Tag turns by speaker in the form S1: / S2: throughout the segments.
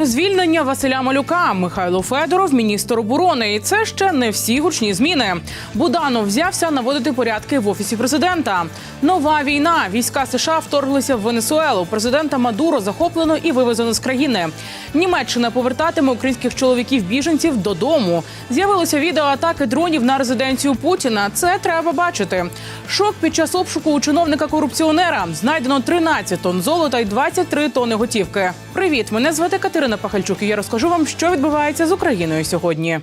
S1: Звільнення Василя Малюка, Михайло Федоров, міністр оборони. І це ще не всі гучні зміни. Буданов взявся наводити порядки в офісі президента. Нова війна. Війська США вторглися в Венесуелу. Президента Мадуро захоплено і вивезено з країни. Німеччина повертатиме українських чоловіків-біженців додому. З'явилося відео атаки дронів на резиденцію Путіна. Це треба бачити. Шок під час обшуку у чиновника корупціонера. Знайдено 13 тонн золота і 23 тонни готівки. Привіт, мене звати Катерина Пахальчук. і Я розкажу вам, що відбувається з Україною сьогодні.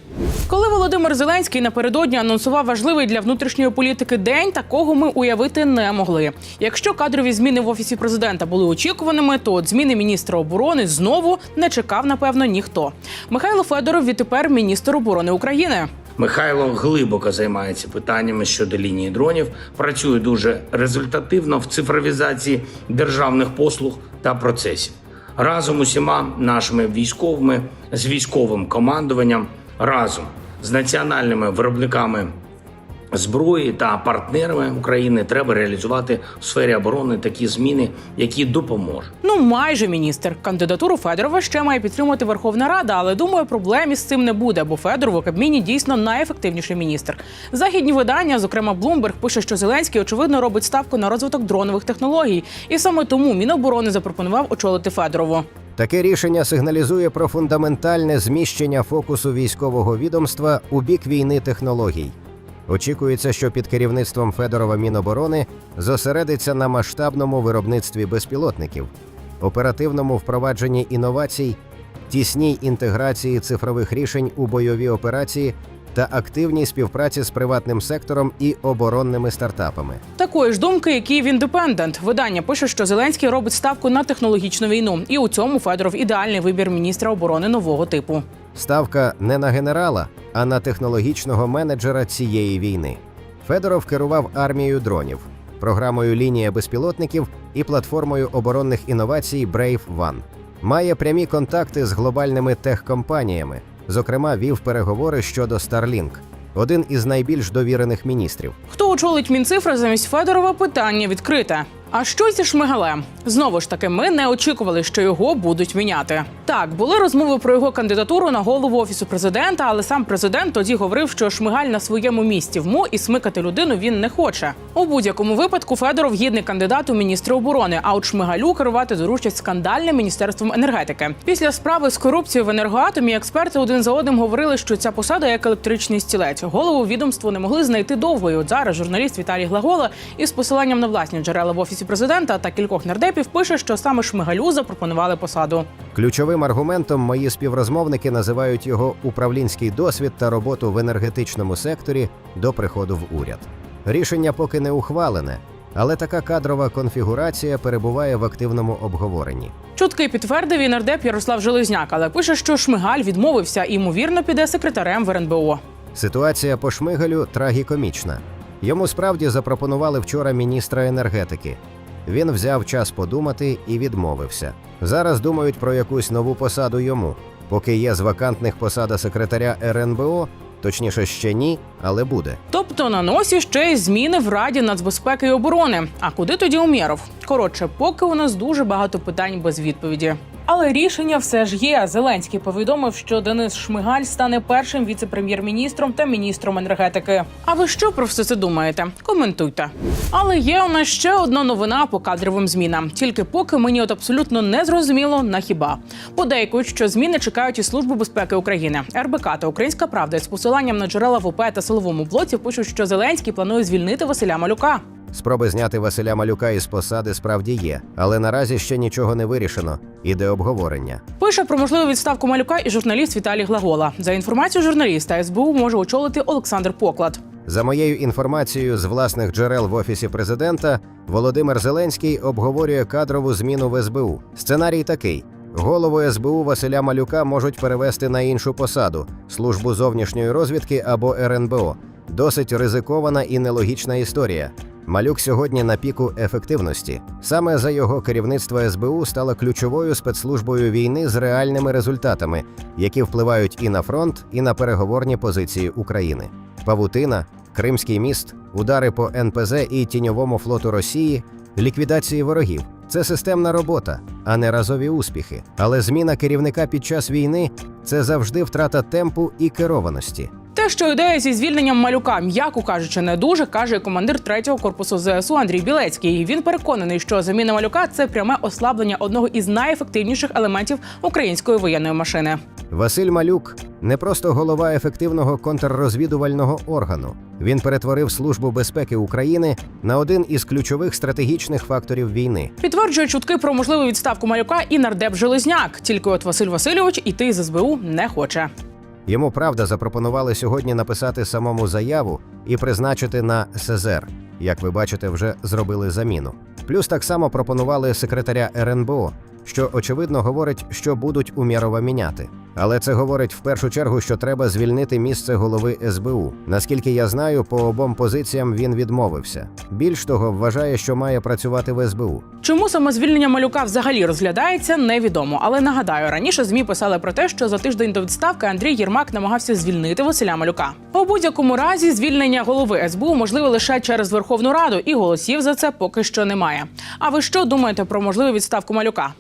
S1: Коли Володимир Зеленський напередодні анонсував важливий для внутрішньої політики день, такого ми уявити не могли. Якщо кадрові зміни в офісі президента були очікуваними, то от зміни міністра оборони знову не чекав, напевно, ніхто. Михайло Федоров відтепер міністр оборони України.
S2: Михайло глибоко займається питаннями щодо лінії дронів, працює дуже результативно в цифровізації державних послуг та процесів. Разом усіма нашими військовими з військовим командуванням, разом з національними виробниками зброї та партнерами України треба реалізувати в сфері оборони такі зміни, які допоможуть.
S1: Ну, майже міністр. Кандидатуру Федорова ще має підтримати Верховна Рада, але думаю, проблем із цим не буде, бо Федоров у Кабміні дійсно найефективніший міністр. Західні видання, зокрема Bloomberg, пише, що Зеленський очевидно робить ставку на розвиток дронових технологій, і саме тому Міноборони запропонував очолити Федорову.
S3: Таке рішення сигналізує про фундаментальне зміщення фокусу військового відомства у бік війни технологій. Очікується, що під керівництвом Федорова Міноборони зосередиться на масштабному виробництві безпілотників, оперативному впровадженні інновацій, тісній інтеграції цифрових рішень у бойові операції та активній співпраці з приватним сектором і оборонними стартапами.
S1: Такої ж думки, як і в Індепендент. Видання пише, що Зеленський робить ставку на технологічну війну, і у цьому Федоров ідеальний вибір міністра оборони нового типу.
S3: Ставка не на генерала, а на технологічного менеджера цієї війни. Федоров керував армією дронів, програмою лінія безпілотників і платформою оборонних інновацій Brave One. Має прямі контакти з глобальними техкомпаніями. Зокрема, вів переговори щодо Starlink, один із найбільш довірених міністрів.
S1: Хто очолить Мінцифри замість Федорова? Питання відкрите. А що зі Шмигалем? Знову ж таки, ми не очікували, що його будуть міняти. Так, були розмови про його кандидатуру на голову офісу президента, але сам президент тоді говорив, що Шмигаль на своєму місці в МО і смикати людину він не хоче. У будь-якому випадку Федоров гідний кандидат у міністри оборони. А от Шмигалю керувати доручать скандальним міністерством енергетики. Після справи з корупцією в енергоатомі експерти один за одним говорили, що ця посада як електричний стілець. Голову відомству не могли знайти довго. І От зараз журналіст Віталій Глагола із посиланням на власні джерела в офісі президента та кількох нардепів пише, що саме Шмигалю запропонували посаду.
S3: Ключовим аргументом мої співрозмовники називають його управлінський досвід та роботу в енергетичному секторі до приходу в уряд. Рішення поки не ухвалене, але така кадрова конфігурація перебуває в активному обговоренні.
S1: Чутки підтвердив і нардеп Ярослав Железняк, але пише, що Шмигаль відмовився і ймовірно піде секретарем в РНБО.
S3: Ситуація по Шмигалю трагікомічна. Йому справді запропонували вчора міністра енергетики. Він взяв час подумати і відмовився. Зараз думають про якусь нову посаду йому. Поки є з вакантних посада секретаря РНБО, точніше ще ні, але буде.
S1: Тобто на носі ще й зміни в Раді нацбезпеки і оборони. А куди тоді Умєров? Коротше, поки у нас дуже багато питань без відповіді. Але рішення все ж є. Зеленський повідомив, що Денис Шмигаль стане першим віце-прем'єр-міністром та міністром енергетики. А ви що про все це думаєте? Коментуйте. Але є у нас ще одна новина по кадровим змінам. Тільки поки мені от абсолютно не зрозуміло на хіба. Подейкують, що зміни чекають і Службу безпеки України, РБК та Українська Правда з посиланням на джерела в ОП та силовому блоці пишуть, що Зеленський планує звільнити Василя Малюка.
S3: Спроби зняти Василя Малюка із посади справді є, але наразі ще нічого не вирішено. Іде обговорення.
S1: Пише про можливу відставку малюка і журналіст Віталій Глагола. За інформацією журналіста, СБУ може очолити Олександр Поклад.
S3: За моєю інформацією з власних джерел в офісі президента, Володимир Зеленський обговорює кадрову зміну в СБУ. Сценарій такий: голову СБУ Василя Малюка можуть перевести на іншу посаду службу зовнішньої розвідки або РНБО. Досить ризикована і нелогічна історія. Малюк сьогодні на піку ефективності. Саме за його керівництво СБУ стала ключовою спецслужбою війни з реальними результатами, які впливають і на фронт, і на переговорні позиції України. Павутина, Кримський міст, удари по НПЗ і тіньовому флоту Росії, ліквідації ворогів. Це системна робота, а не разові успіхи. Але зміна керівника під час війни це завжди втрата темпу і керованості.
S1: Те, що ідея зі звільненням малюка, м'яко кажучи, не дуже, каже командир третього корпусу ЗСУ Андрій Білецький. Він переконаний, що заміна малюка це пряме ослаблення одного із найефективніших елементів української воєнної машини.
S3: Василь Малюк не просто голова ефективного контррозвідувального органу. Він перетворив Службу безпеки України на один із ключових стратегічних факторів війни.
S1: Підтверджує чутки про можливу відставку малюка і нардеп Железняк. Тільки от Василь Васильович іти з СБУ не хоче.
S3: Йому правда запропонували сьогодні написати самому заяву і призначити на СЗР. Як ви бачите, вже зробили заміну. Плюс так само пропонували секретаря РНБО, що очевидно говорить, що будуть Умєрова міняти. Але це говорить в першу чергу, що треба звільнити місце голови СБУ. Наскільки я знаю, по обом позиціям він відмовився. Більш того, вважає, що має працювати в СБУ.
S1: Чому саме звільнення малюка взагалі розглядається, невідомо. Але нагадаю, раніше змі писали про те, що за тиждень до відставки Андрій Єрмак намагався звільнити Василя Малюка. У будь-якому разі звільнення голови СБУ можливе лише через Верховну Раду, і голосів за це поки що немає. А ви що думаєте про можливу відставку малюка?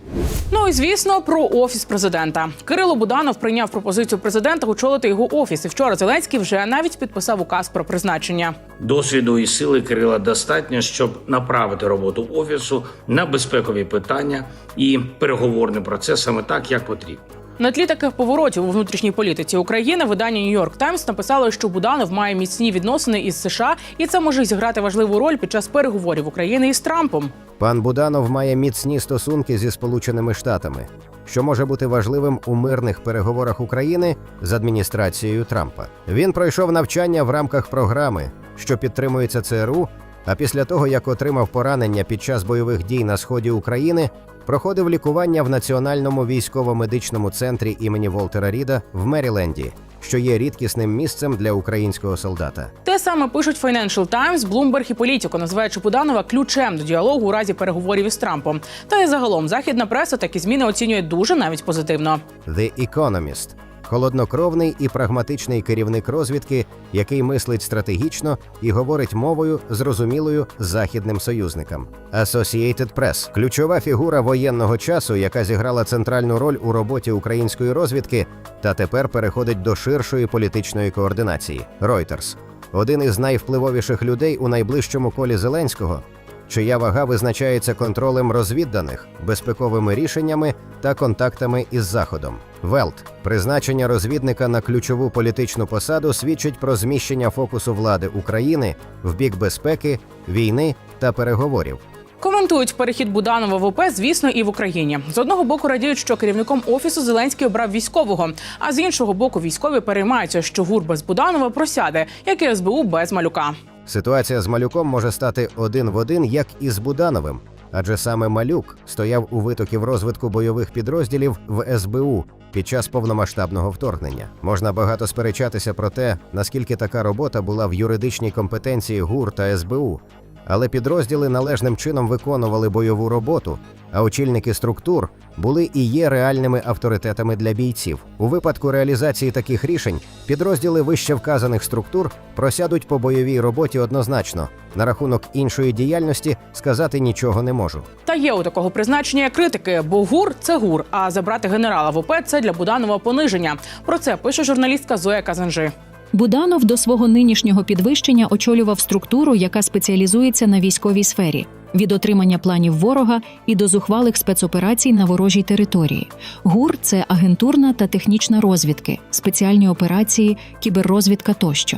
S1: Ну і звісно, про офіс президента. Кирило Буданов прийняв пропозицію президента очолити його офіс. І вчора Зеленський вже навіть підписав указ про призначення.
S2: Досвіду і сили Кирила достатньо, щоб направити роботу офісу на безпекові питання і переговорний процес саме так, як потрібно.
S1: На тлі таких поворотів у внутрішній політиці України видання York Times написало, що Буданов має міцні відносини із США, і це може зіграти важливу роль під час переговорів України із Трампом.
S3: Пан Буданов має міцні стосунки зі Сполученими Штатами, що може бути важливим у мирних переговорах України з адміністрацією Трампа. Він пройшов навчання в рамках програми, що підтримується ЦРУ. А після того, як отримав поранення під час бойових дій на сході України, проходив лікування в Національному військово-медичному центрі імені Волтера Ріда в Меріленді, що є рідкісним місцем для українського солдата.
S1: Те саме пишуть Financial Times, Bloomberg і Політіко, називаючи Буданова ключем до діалогу у разі переговорів із Трампом. Та й загалом західна преса такі зміни оцінює дуже навіть позитивно.
S3: The Economist – холоднокровний і прагматичний керівник розвідки, який мислить стратегічно і говорить мовою, зрозумілою західним союзникам. Associated Press – ключова фігура воєнного часу, яка зіграла центральну роль у роботі української розвідки, та тепер переходить до ширшої політичної координації. Reuters – один із найвпливовіших людей у найближчому колі Зеленського чия вага визначається контролем розвідданих, безпековими рішеннями та контактами із Заходом. Велт призначення розвідника на ключову політичну посаду свідчить про зміщення фокусу влади України в бік безпеки, війни та переговорів.
S1: Коментують перехід Буданова в ОП, звісно, і в Україні. З одного боку радіють, що керівником офісу Зеленський обрав військового, а з іншого боку, військові переймаються, що ГУР без Буданова просяде, як і СБУ без малюка.
S3: Ситуація з малюком може стати один в один, як і з Будановим, адже саме малюк стояв у витоків розвитку бойових підрозділів в СБУ під час повномасштабного вторгнення. Можна багато сперечатися про те, наскільки така робота була в юридичній компетенції ГУР та СБУ. Але підрозділи належним чином виконували бойову роботу, а очільники структур були і є реальними авторитетами для бійців. У випадку реалізації таких рішень підрозділи вище вказаних структур просядуть по бойовій роботі однозначно. На рахунок іншої діяльності сказати нічого не можу.
S1: Та є у такого призначення критики, бо ГУР це ГУР, а забрати генерала в ОП це для Буданова пониження. Про це пише журналістка Зоя Казанжи.
S4: Буданов до свого нинішнього підвищення очолював структуру, яка спеціалізується на військовій сфері. Від отримання планів ворога і до зухвалих спецоперацій на ворожій території. ГУР це агентурна та технічна розвідки, спеціальні операції, кіберрозвідка тощо.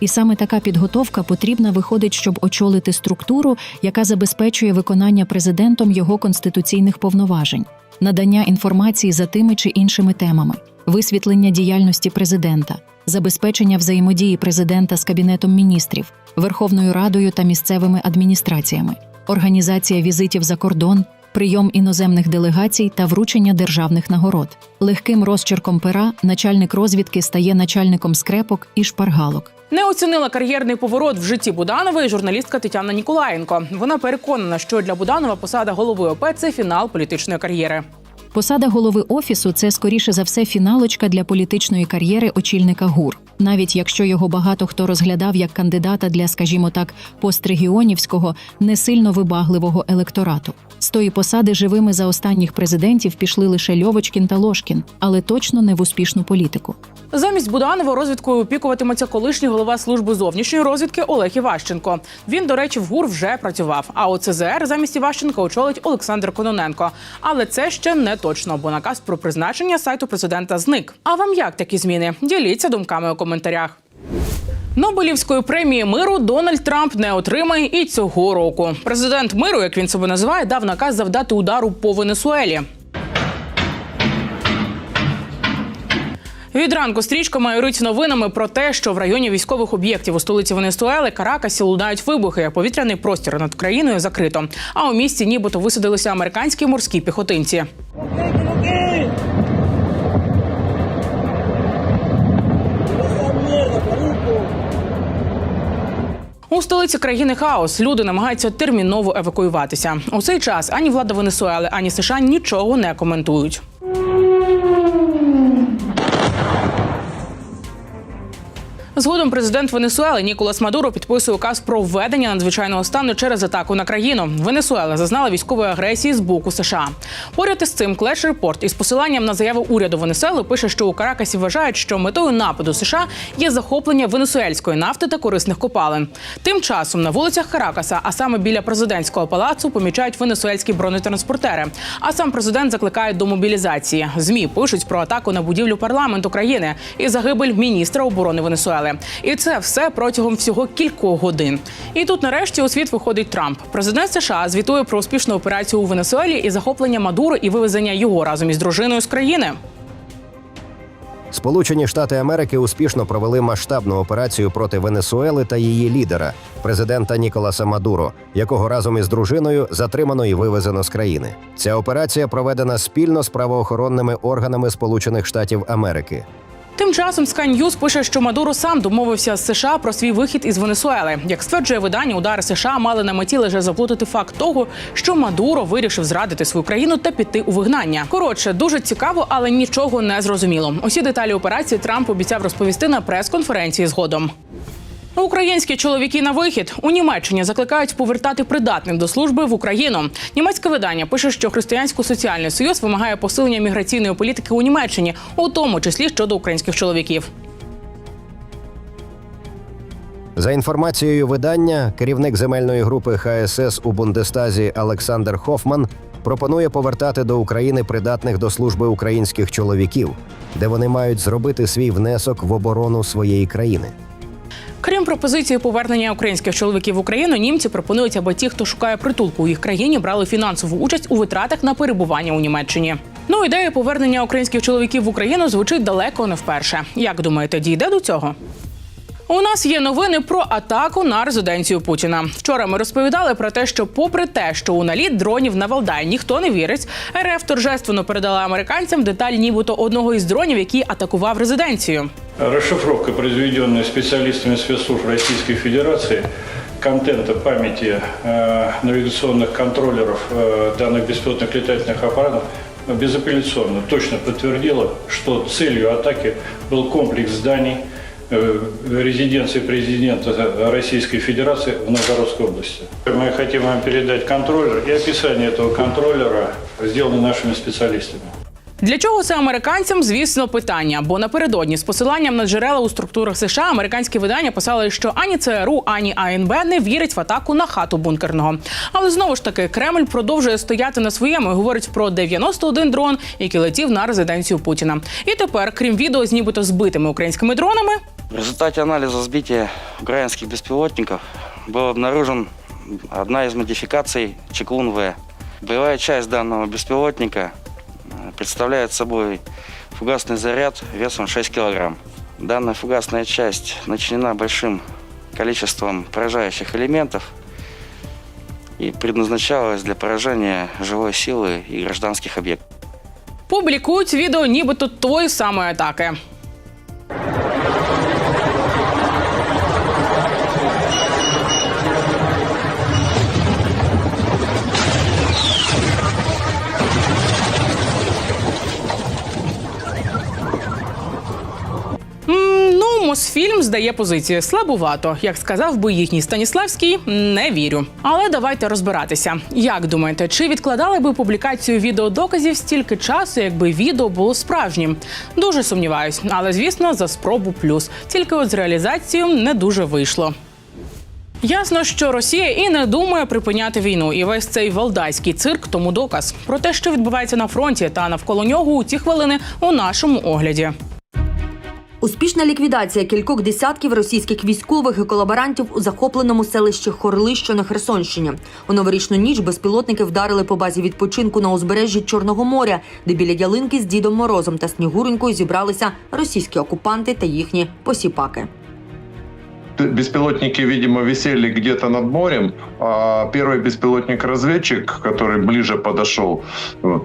S4: І саме така підготовка потрібна виходить, щоб очолити структуру, яка забезпечує виконання президентом його конституційних повноважень, надання інформації за тими чи іншими темами, висвітлення діяльності президента, забезпечення взаємодії президента з кабінетом міністрів, Верховною Радою та місцевими адміністраціями, організація візитів за кордон, прийом іноземних делегацій та вручення державних нагород. Легким розчерком пера начальник розвідки стає начальником скрепок і шпаргалок.
S1: Не оцінила кар'єрний поворот в житті Буданової журналістка Тетяна Ніколаєнко. Вона переконана, що для Буданова посада голови ОП це фінал політичної кар'єри.
S4: Посада голови офісу це скоріше за все фіналочка для політичної кар'єри очільника ГУР, навіть якщо його багато хто розглядав як кандидата для, скажімо так, пострегіонівського, не сильно вибагливого електорату. З тої посади живими за останніх президентів пішли лише Льовочкін та Лошкін, але точно не в успішну політику.
S1: Замість Буданова розвідкою опікуватиметься колишній голова служби зовнішньої розвідки Олег Іващенко. Він, до речі, в ГУР вже працював. А ОЦЗР замість Іващенка очолить Олександр Кононенко. Але це ще не точно, бо наказ про призначення сайту президента зник. А вам як такі зміни? Діліться думками у коментарях. Нобелівської премії миру Дональд Трамп не отримає і цього року. Президент миру, як він себе називає, дав наказ завдати удару по Венесуелі. Від ранку стрічка майорить новинами про те, що в районі військових об'єктів у столиці Венесуели Каракасі лунають вибухи. Повітряний простір над країною закрито. А у місті нібито висадилися американські морські піхотинці. У столиці країни хаос. Люди намагаються терміново евакуюватися. У цей час ані влада Венесуели, ані США нічого не коментують. Згодом президент Венесуели Ніколас Мадуро підписує указ про введення надзвичайного стану через атаку на країну. Венесуела зазнала військової агресії з боку США. Поряд із цим Клеш Репорт із посиланням на заяву уряду Венесуели пише, що у Каракасі вважають, що метою нападу США є захоплення венесуельської нафти та корисних копалин. Тим часом на вулицях Каракаса, а саме біля президентського палацу, помічають венесуельські бронетранспортери. А сам президент закликає до мобілізації. Змі пишуть про атаку на будівлю парламенту країни і загибель міністра оборони Венесуели. І це все протягом всього кількох годин. І тут, нарешті, у світ виходить Трамп. Президент США звітує про успішну операцію у Венесуелі і захоплення Мадуро і вивезення його разом із дружиною з країни.
S3: Сполучені Штати Америки успішно провели масштабну операцію проти Венесуели та її лідера, президента Ніколаса Мадуро, якого разом із дружиною затримано і вивезено з країни. Ця операція проведена спільно з правоохоронними органами Сполучених Штатів Америки.
S1: Тим часом Sky News пише, що Мадуро сам домовився з США про свій вихід із Венесуели. Як стверджує видання, удари США мали на меті лише заплутати факт того, що Мадуро вирішив зрадити свою країну та піти у вигнання. Коротше, дуже цікаво, але нічого не зрозуміло. Усі деталі операції Трамп обіцяв розповісти на прес-конференції згодом. Українські чоловіки на вихід у Німеччині закликають повертати придатних до служби в Україну. Німецьке видання пише, що Християнсько-соціальний союз вимагає посилення міграційної політики у Німеччині, у тому числі щодо українських чоловіків.
S3: За інформацією видання, керівник земельної групи ХСС у Бундестазі Олександр Хофман пропонує повертати до України придатних до служби українських чоловіків, де вони мають зробити свій внесок в оборону своєї країни.
S1: Крім пропозиції повернення українських чоловіків в Україну, німці пропонують, аби ті, хто шукає притулку у їх країні, брали фінансову участь у витратах на перебування у Німеччині. Ну ідея повернення українських чоловіків в Україну звучить далеко не вперше. Як думаєте, дійде до цього? У нас є новини про атаку на резиденцію Путіна. Вчора ми розповідали про те, що, попри те, що у наліт дронів на Валдай ніхто не вірить, РФ торжественно передала американцям деталь, нібито одного із дронів, який атакував резиденцію.
S5: Расшифровка, произведенная специалистами спецслужб Российской Федерации, контента памяти э, навигационных контроллеров э, данных беспилотных летательных аппаратов безапелляционно точно подтвердила, что целью атаки был комплекс зданий э, резиденции президента Российской Федерации в Новгородской области. Мы хотим вам передать контроллер и описание этого контроллера сделано нашими специалистами.
S1: Для чого це американцям? Звісно, питання. Бо напередодні з посиланням на джерела у структурах США американські видання писали, що ані ЦРУ, ані АНБ не вірять в атаку на хату бункерного. Але знову ж таки Кремль продовжує стояти на своєму і говорить про 91 дрон, який летів на резиденцію Путіна. І тепер, крім відео з нібито збитими українськими дронами,
S6: В результате анализа сбития украинских беспилотников был обнаружен одна из модификаций Чеклун-В. Боевая часть данного беспилотника э, представляет собой фугасный заряд весом 6 кг. Данная фугасная часть начинена большим количеством поражающих элементов и предназначалась для поражения живой силы и гражданских объектов.
S1: публікують відео нібито тої самої атаки. Мосфільм здає позиції слабувато. Як сказав би їхній Станіславський, не вірю. Але давайте розбиратися. Як думаєте, чи відкладали би публікацію відеодоказів стільки часу, якби відео було справжнім? Дуже сумніваюсь, але звісно, за спробу плюс. Тільки от з реалізацією не дуже вийшло. Ясно, що Росія і не думає припиняти війну, і весь цей валдайський цирк тому доказ про те, що відбувається на фронті та навколо нього у ці хвилини у нашому огляді.
S7: Успішна ліквідація кількох десятків російських військових і колаборантів у захопленому селищі Хорли, що на Херсонщині. У новорічну ніч безпілотники вдарили по базі відпочинку на узбережжі Чорного моря, де біля ялинки з Дідом Морозом та Снігуренькою зібралися російські окупанти та їхні посіпаки.
S8: Беспилотники, видимо, висели где-то над морем, а первый беспилотник-разведчик, который ближе подошел,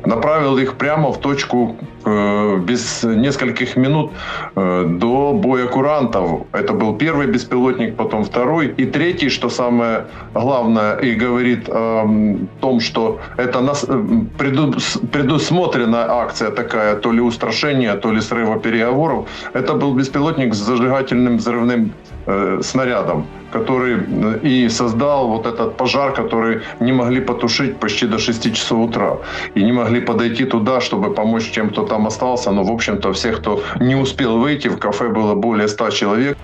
S8: направил их прямо в точку э, без нескольких минут э, до боя курантов. Это был первый беспилотник, потом второй. И третий, что самое главное, и говорит о м, том, что это нас, э, преду- предусмотренная акция такая, то ли устрашение, то ли срыва переговоров. Это был беспилотник с зажигательным взрывным э, снарядом, который э, и создал вот этот пожар, который не могли потушить почти до 6 часов утра. И не могли подойти туда, чтобы помочь тем, кто там остался. Но, в общем-то, всех, кто не успел выйти, в кафе было более 100 человек.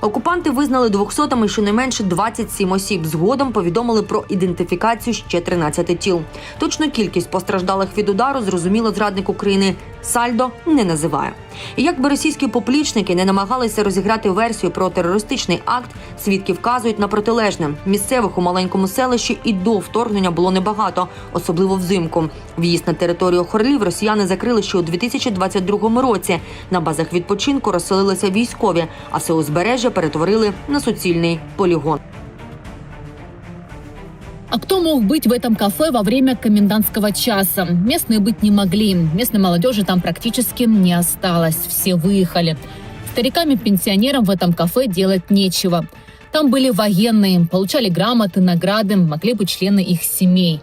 S7: Окупанти визнали 200-ми щонайменше 27 осіб. Згодом повідомили про ідентифікацію ще 13 тіл. Точну кількість постраждалих від удару зрозуміло зрадник України Сальдо не називає. І як би російські поплічники не намагалися розіграти версію про терористичний акт, свідки вказують на протилежне. Місцевих у маленькому селищі і до вторгнення було небагато, особливо взимку. В'їзд на територію Хорлів росіяни закрили ще у 2022 році. На базах відпочинку розселилися військові, а все узбережжя перетворили на суцільний полігон.
S9: А кто мог быть в этом кафе во время комендантского часа? Местные быть не могли. Местной молодежи там практически не осталось. Все выехали. Старикам и пенсионерам в этом кафе делать нечего. Там были военные, получали грамоты, награды, могли быть члены их семей.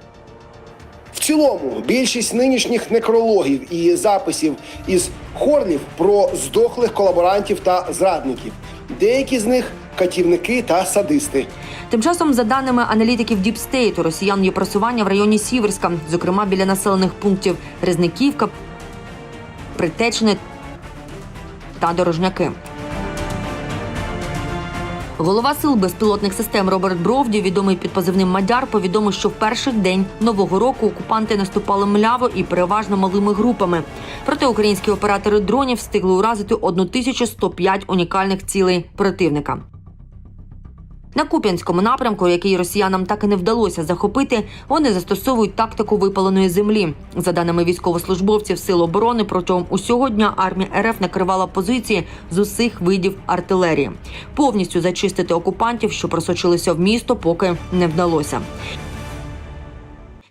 S10: В цілому, більшість нинішніх некрологів і записів із хорлів про здохлих колаборантів та зрадників. Деякі з них катівники та садисти.
S7: Тим часом, за даними аналітиків Діпстейту, росіян є просування в районі Сіверська, зокрема біля населених пунктів Резниківка, Притечне та Дорожняки. Голова сил безпілотних систем Роберт Бровді, відомий під позивним Мадяр, повідомив, що в перший день нового року окупанти наступали мляво і переважно малими групами. Проте українські оператори дронів встигли уразити 1105 унікальних цілей противника. На Куп'янському напрямку, який росіянам так і не вдалося захопити, вони застосовують тактику випаленої землі. За даними військовослужбовців Сил оборони, протягом усього дня армія РФ накривала позиції з усіх видів артилерії. Повністю зачистити окупантів, що просочилися в місто, поки не вдалося.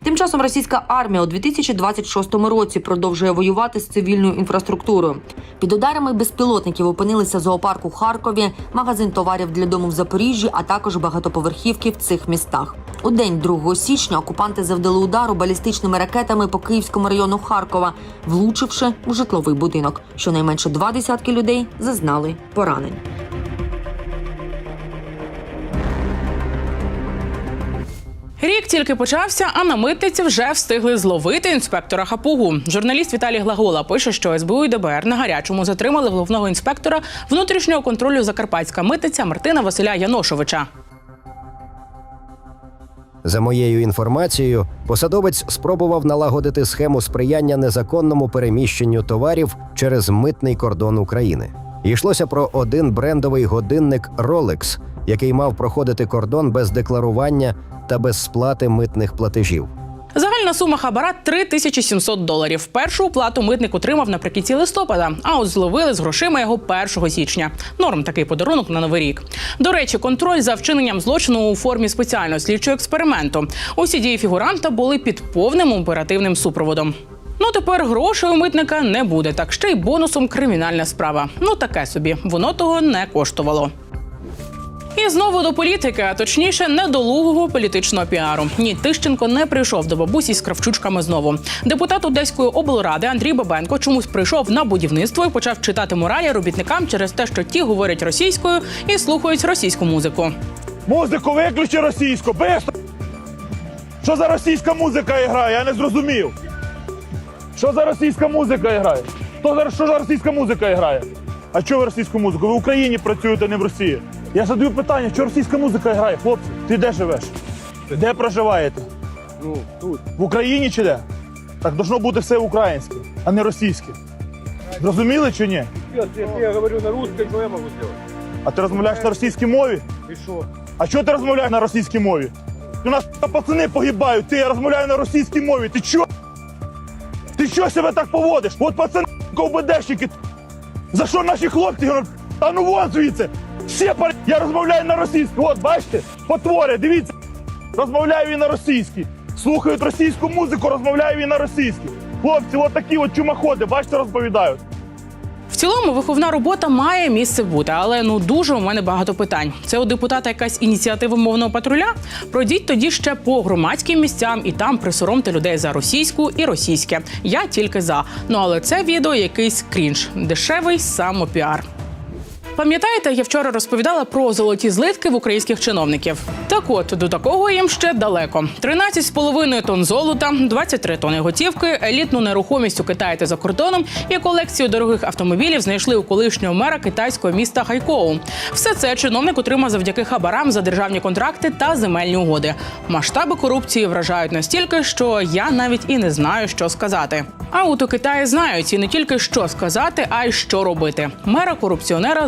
S7: Тим часом російська армія у 2026 році продовжує воювати з цивільною інфраструктурою. Під ударами безпілотників опинилися зоопарк у Харкові, магазин товарів для дому в Запоріжжі, а також багатоповерхівки в цих містах. У день 2 січня окупанти завдали удару балістичними ракетами по Київському району Харкова, влучивши у житловий будинок. Щонайменше два десятки людей зазнали поранень.
S1: Рік тільки почався, а на митниці вже встигли зловити інспектора хапугу. Журналіст Віталій Глагола пише, що СБУ і ДБР на гарячому затримали головного інспектора внутрішнього контролю Закарпатська митниця Мартина Василя Яношовича.
S3: За моєю інформацією, посадовець спробував налагодити схему сприяння незаконному переміщенню товарів через митний кордон України. Йшлося про один брендовий годинник Rolex, який мав проходити кордон без декларування та без сплати митних платежів.
S1: Загальна сума хабара 3700 доларів. Першу оплату митник отримав наприкінці листопада, а от зловили з грошима його 1 січня. Норм такий подарунок на новий рік. До речі, контроль за вчиненням злочину у формі спеціального слідчого експерименту. Усі дії фігуранта були під повним оперативним супроводом. Ну тепер грошей у митника не буде, так ще й бонусом кримінальна справа. Ну таке собі, воно того не коштувало. І знову до політики, а точніше, недолугого політичного піару. Ні, Тищенко не прийшов до бабусі з кравчучками знову. Депутат Одеської облради Андрій Бабенко чомусь прийшов на будівництво і почав читати моралі робітникам через те, що ті говорять російською і слухають російську музику.
S11: Музику виключи російську, бистро! Що за російська музика грає? Я не зрозумів. Що за російська музика грає? Що за російська музика грає? А що ви російську музику? Ви в Україні працюєте, не в Росії. Я задаю питання, що російська музика грає, хлопці? Ти де живеш? Де проживаєте?
S10: Ну, тут.
S11: В Україні чи де? Так должно бути все українське, а не російське. Зрозуміли чи ні?
S10: Я говорю на русской, що я можу зробити?
S11: А ти розмовляєш на російській мові?
S10: І що?
S11: А чого ти розмовляєш на російській мові? У нас та пацани погибають, ти я розмовляю на російській мові. Ти чо? Ти що себе так поводиш? От пацани ковбедешники. За що наші хлопці? Та ну вон звідси! Всі пар... Я розмовляю на російській. От бачите? Потвори, дивіться. Розмовляю і на російській. Слухають російську музику, розмовляю і на російській. Хлопці, от такі от чумаходи, бачите, розповідають.
S1: В цілому виховна робота має місце бути, але ну дуже у мене багато питань. Це у депутата якась ініціатива мовного патруля. Пройдіть тоді ще по громадським місцям і там присоромте людей за російську і російське. Я тільки за. Ну але це відео якийсь крінж, дешевий самопіар. Пам'ятаєте, я вчора розповідала про золоті злитки в українських чиновників. Так от до такого їм ще далеко: 13,5 тонн золота, 23 тони готівки, елітну нерухомість у Китаї та за кордоном і колекцію дорогих автомобілів знайшли у колишнього мера китайського міста Хайкоу. Все це чиновник отримав завдяки хабарам за державні контракти та земельні угоди. Масштаби корупції вражають настільки, що я навіть і не знаю, що сказати. А от у Китаї знають і не тільки що сказати, а й що робити. Мера корупціонера